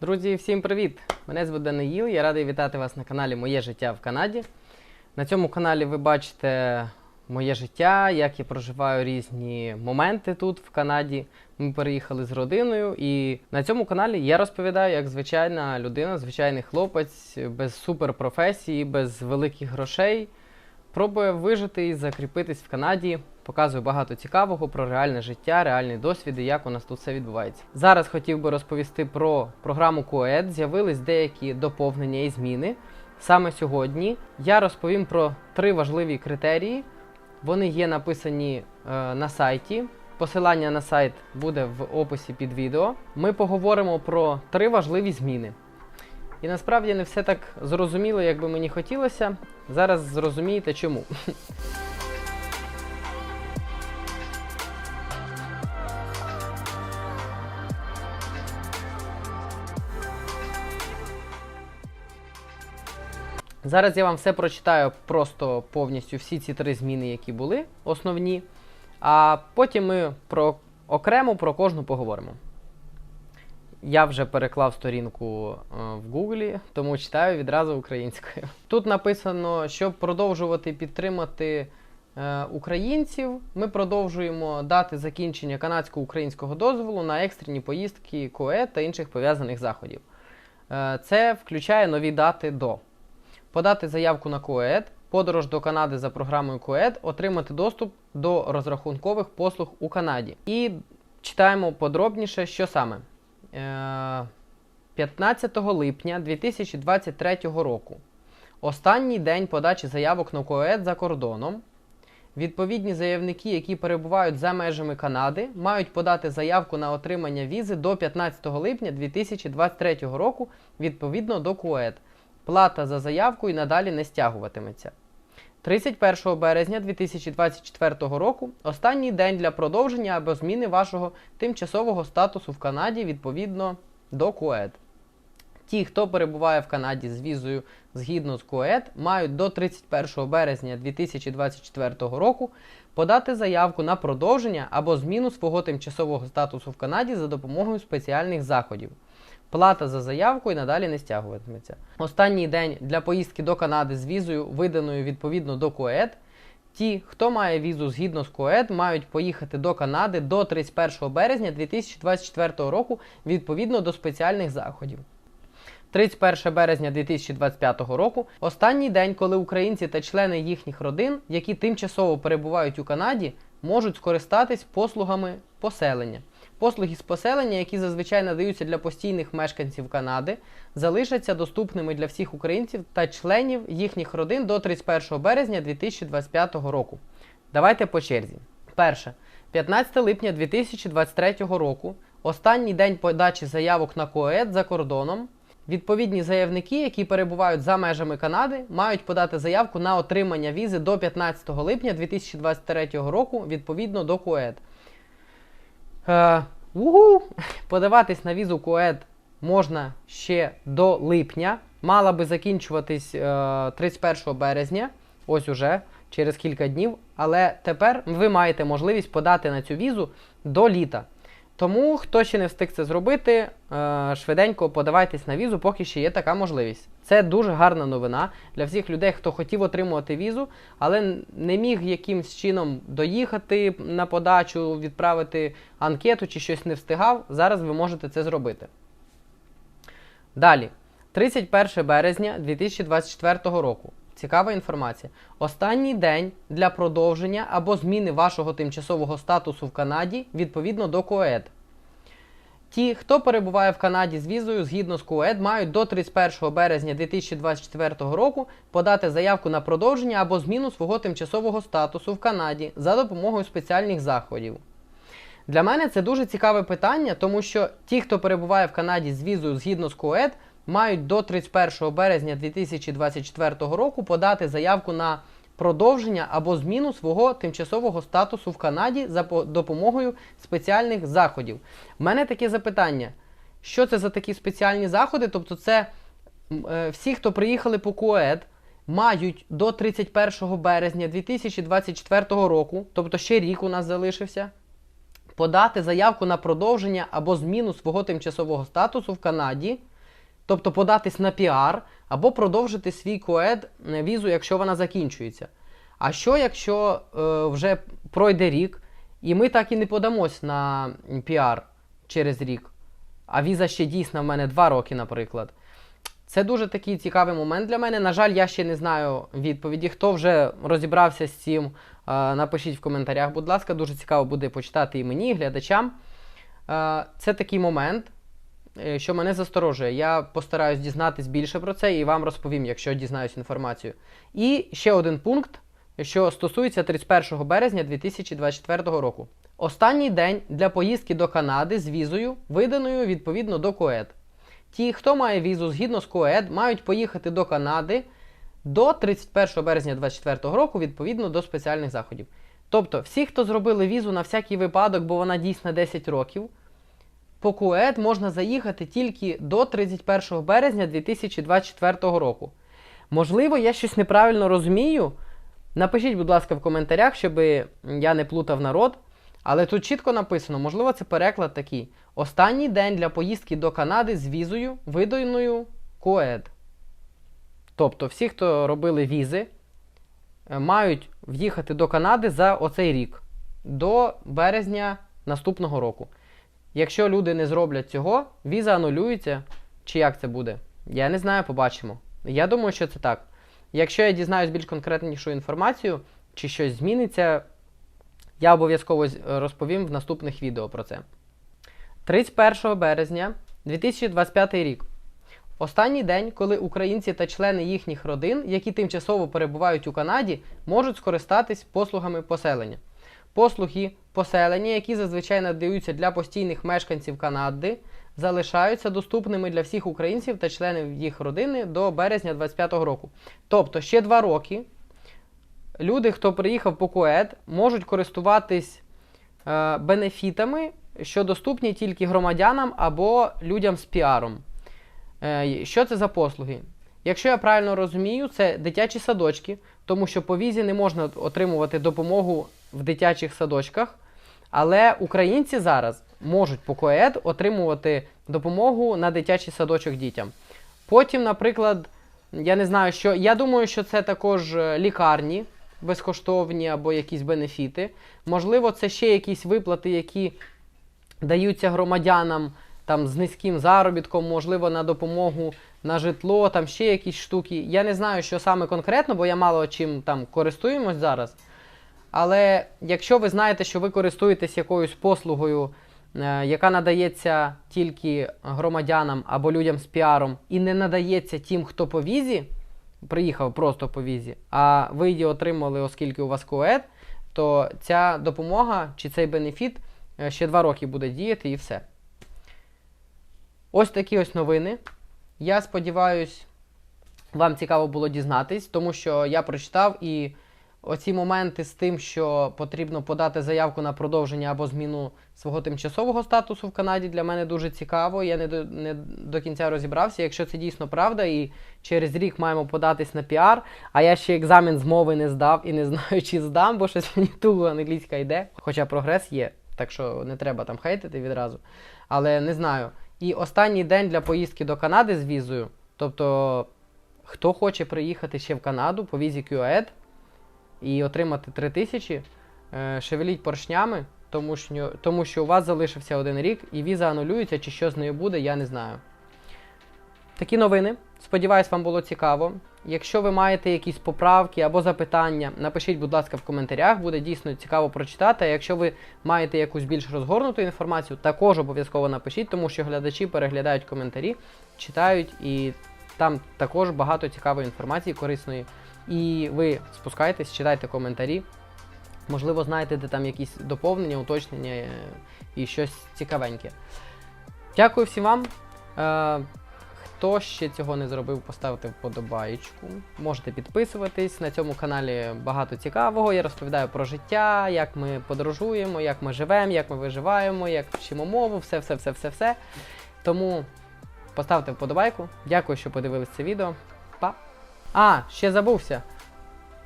Друзі, всім привіт! Мене звуть Даниїл, я радий вітати вас на каналі Моє життя в Канаді. На цьому каналі ви бачите моє життя, як я проживаю різні моменти тут в Канаді. Ми переїхали з родиною, і на цьому каналі я розповідаю, як звичайна людина, звичайний хлопець без суперпрофесії, без великих грошей. Пробує вижити і закріпитись в Канаді. Показую багато цікавого про реальне життя, реальні досвіди, як у нас тут все відбувається. Зараз хотів би розповісти про програму КОЕД. З'явились деякі доповнення і зміни. Саме сьогодні я розповім про три важливі критерії. Вони є написані е, на сайті. Посилання на сайт буде в описі під відео. Ми поговоримо про три важливі зміни. І насправді не все так зрозуміло, як би мені хотілося. Зараз зрозумієте чому. Зараз я вам все прочитаю просто повністю всі ці три зміни, які були основні. А потім ми про окремо про кожну поговоримо. Я вже переклав сторінку е, в Гуглі, тому читаю відразу українською. Тут написано, щоб продовжувати підтримати е, українців, ми продовжуємо дати закінчення канадсько-українського дозволу на екстрені поїздки КОЕ та інших пов'язаних заходів. Е, це включає нові дати до подати заявку на КОЕД, подорож до Канади за програмою КОЕД, отримати доступ до розрахункових послуг у Канаді. І читаємо подробніше, що саме. Е, 15 липня 2023 року. Останній день подачі заявок на КОЕД за кордоном. Відповідні заявники, які перебувають за межами Канади, мають подати заявку на отримання візи до 15 липня 2023 року відповідно до КУЕД. Плата за заявку і надалі не стягуватиметься. 31 березня 2024 року останній день для продовження або зміни вашого тимчасового статусу в Канаді відповідно до КУЕД. Ті, хто перебуває в Канаді з візою згідно з КУЕД, мають до 31 березня 2024 року подати заявку на продовження або зміну свого тимчасового статусу в Канаді за допомогою спеціальних заходів. Плата за заявку і надалі не стягуватиметься. Останній день для поїздки до Канади з візою, виданою відповідно до КОЕД. Ті, хто має візу згідно з КОЕД, мають поїхати до Канади до 31 березня 2024 року відповідно до спеціальних заходів. 31 березня 2025 року останній день, коли українці та члени їхніх родин, які тимчасово перебувають у Канаді, можуть скористатись послугами поселення. Послуги з поселення, які зазвичай надаються для постійних мешканців Канади, залишаться доступними для всіх українців та членів їхніх родин до 31 березня 2025 року. Давайте по черзі. Перше. 15 липня 2023 року, останній день подачі заявок на КОЕД за кордоном. Відповідні заявники, які перебувають за межами Канади, мають подати заявку на отримання візи до 15 липня 2023 року відповідно до КОЕД. Е, угу. Подаватись на візу КОЕД можна ще до липня. Мала би закінчуватись е, 31 березня, ось уже через кілька днів. Але тепер ви маєте можливість подати на цю візу до літа. Тому, хто ще не встиг це зробити, е, швиденько подавайтесь на візу, поки ще є така можливість. Це дуже гарна новина для всіх людей, хто хотів отримувати візу, але не міг якимсь чином доїхати на подачу, відправити анкету чи щось не встигав. Зараз ви можете це зробити. Далі, 31 березня 2024 року. Цікава інформація. Останній день для продовження або зміни вашого тимчасового статусу в Канаді відповідно до КОЕД. Ті, хто перебуває в Канаді з візою згідно з КОЕД, мають до 31 березня 2024 року подати заявку на продовження або зміну свого тимчасового статусу в Канаді за допомогою спеціальних заходів. Для мене це дуже цікаве питання, тому що ті, хто перебуває в Канаді з візою згідно з КОЕД, мають до 31 березня 2024 року подати заявку на продовження або зміну свого тимчасового статусу в Канаді за допомогою спеціальних заходів. У мене таке запитання: що це за такі спеціальні заходи? Тобто, це е, всі, хто приїхали по КОЕД, мають до 31 березня 2024 року, тобто ще рік у нас залишився подати заявку на продовження або зміну свого тимчасового статусу в Канаді, тобто податись на піар, або продовжити свій коед е, візу, якщо вона закінчується. А що, якщо е, вже пройде рік, і ми так і не подамось на піар через рік, а віза ще дійсна в мене 2 роки, наприклад. Це дуже такий цікавий момент для мене. На жаль, я ще не знаю відповіді. Хто вже розібрався з цим, е, напишіть в коментарях, будь ласка, дуже цікаво буде почитати і мені, і глядачам. Е, Це такий момент, що мене засторожує. Я постараюсь дізнатись більше про це і вам розповім, якщо дізнаюсь інформацію. І ще один пункт, що стосується 31 березня 2024 року. Останній день для поїздки до Канади з візою, виданою відповідно до КОЕД. Ті, хто має візу згідно з КОЕД, мають поїхати до Канади до 31 березня 2024 року відповідно до спеціальних заходів. Тобто, всі, хто зробили візу на всякий випадок, бо вона дійсна 10 років, по КУЕД можна заїхати тільки до 31 березня 2024 року. Можливо, я щось неправильно розумію. Напишіть, будь ласка, в коментарях, щоб я не плутав народ. Але тут чітко написано, можливо, це переклад такий. Останній день для поїздки до Канади з візою, виданою КОЕД. Тобто, всі, хто робили візи, е, мають в'їхати до Канади за оцей рік, до березня наступного року. Якщо люди не зроблять цього, віза анулюється. Чи як це буде? Я не знаю, побачимо. Я думаю, що це так. Якщо я дізнаюсь більш конкретнішу інформацію, чи щось зміниться, я обов'язково розповім в наступних відео про це. 31 березня 2025 рік. Останній день, коли українці та члени їхніх родин, які тимчасово перебувають у Канаді, можуть скористатись послугами поселення. Послуги поселення, які зазвичай надаються для постійних мешканців Канади, залишаються доступними для всіх українців та членів їх родини до березня 2025 року. Тобто ще два роки люди, хто приїхав по КОЕД, можуть користуватись е, бенефітами, що доступні тільки громадянам або людям з піаром. Е, що це за послуги? Якщо я правильно розумію, це дитячі садочки, тому що по візі не можна отримувати допомогу в дитячих садочках. Але українці зараз можуть по КОЕД отримувати допомогу на дитячий садочок дітям. Потім, наприклад, я не знаю, що. Я думаю, що це також е, лікарні безкоштовні або якісь бенефіти. Можливо, це ще якісь виплати, які даються громадянам там з низьким заробітком, можливо, на допомогу на житло, там ще якісь штуки. Я не знаю, що саме конкретно, бо я мало чим там користуємось зараз. Але якщо ви знаєте, що ви користуєтесь якоюсь послугою, е, яка надається тільки громадянам або людям з піаром, і не надається тим, хто по візі, приїхав просто по візі, а ви її отримали, оскільки у вас КОЕД, то ця допомога чи цей бенефіт е, ще два роки буде діяти і все. Ось такі ось новини. Я сподіваюсь, вам цікаво було дізнатись, тому що я прочитав і оці моменти з тим, що потрібно подати заявку на продовження або зміну свого тимчасового статусу в Канаді, для мене дуже цікаво. Я не до, не до кінця розібрався. Якщо це дійсно правда, і через рік маємо податись на піар, а я ще екзамен з мови не здав і не знаю, чи здам, бо щось мені туго англійська йде. Хоча прогрес є, так що не треба там хейтити відразу. Але не знаю. І останній день для поїздки до Канади з візою. Тобто, хто хоче приїхати ще в Канаду по візі QAD і отримати 3 тисячі, е, шевеліть поршнями, тому що, тому що у вас залишився один рік і віза анулюється, чи що з нею буде, я не знаю. Такі новини. Сподіваюсь, вам було цікаво. Якщо ви маєте якісь поправки або запитання, напишіть, будь ласка, в коментарях, буде дійсно цікаво прочитати. А якщо ви маєте якусь більш розгорнуту інформацію, також обов'язково напишіть, тому що глядачі переглядають коментарі, читають, і там також багато цікавої інформації, корисної. І ви спускайтесь, читайте коментарі. Можливо, знаєте, де там якісь доповнення, уточнення е, і щось цікавеньке. Дякую всім вам. Е, Хто ще цього не зробив, поставте вподобаєчку. Можете підписуватись. На цьому каналі багато цікавого. Я розповідаю про життя, як ми подорожуємо, як ми живемо, як ми виживаємо, як вчимо мову, все, все, все, все, все. Тому поставте вподобайку. Дякую, що подивились це відео. Па! А, ще забувся.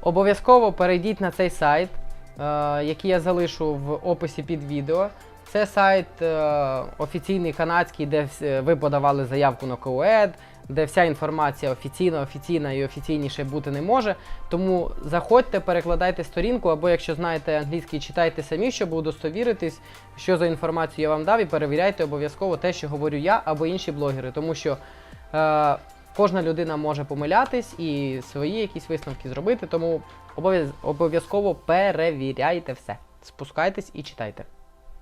Обов'язково перейдіть на цей сайт, е, який я залишу в описі під відео. Це сайт е, офіційний канадський, де ви подавали заявку на КОЕД, де вся інформація офіційна, офіційна і офіційніше бути не може. Тому заходьте, перекладайте сторінку, або якщо знаєте англійський, читайте самі, щоб удостовіритись, що за інформацію я вам дав, і перевіряйте обов'язково те, що говорю я або інші блогери, тому що е, кожна людина може помилятись і свої якісь висновки зробити, тому обов'язково перевіряйте все. Спускайтесь і читайте.